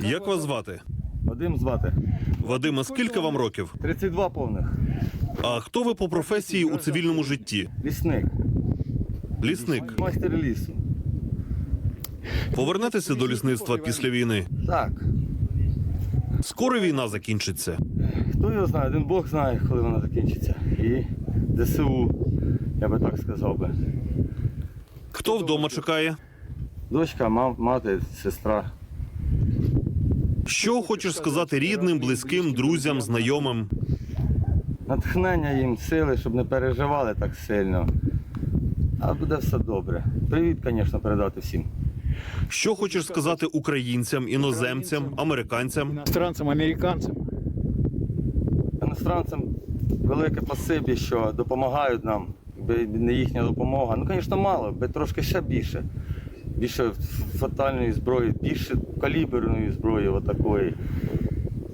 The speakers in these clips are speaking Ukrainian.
Як вас звати? Вадим звати. Вадиме, скільки вам років? 32 повних. А хто ви по професії у цивільному житті? Лісник. Лісник. Майстер лісу. Повернетеся до лісництва після війни. Так. Скоро війна закінчиться. Хто його знає? Один Бог знає, коли вона закінчиться. І ДСУ, я би так сказав би. Хто вдома чекає? Дочка, мам, мати, сестра. Що хочеш сказати рідним, близьким, друзям, знайомим? Натхнення їм, сили, щоб не переживали так сильно. А буде все добре. Привіт, звісно, передати всім. Що хочеш сказати українцям, іноземцям, американцям? Иностранцам, американцам. Іностранцям велике спасибі, що допомагають нам. Якби не їхня допомога. Ну, звісно, мало, би трошки ще більше. Більше фатальної зброї, більше каліберної зброї отакої.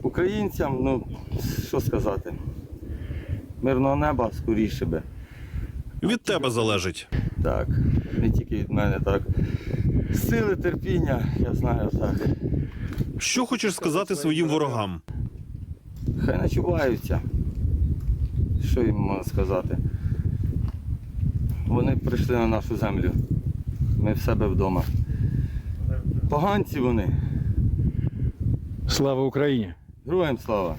Українцям, ну, що сказати, мирного неба скоріше би. Від тебе залежить. Так, не тільки від мене, так. Сили, терпіння, я знаю, так. Що хочеш сказати своїм ворогам? Хай начуваються. Що їм можна сказати? Вони прийшли на нашу землю. Ми в себе вдома. Поганці вони. Слава Україні! Героям слава!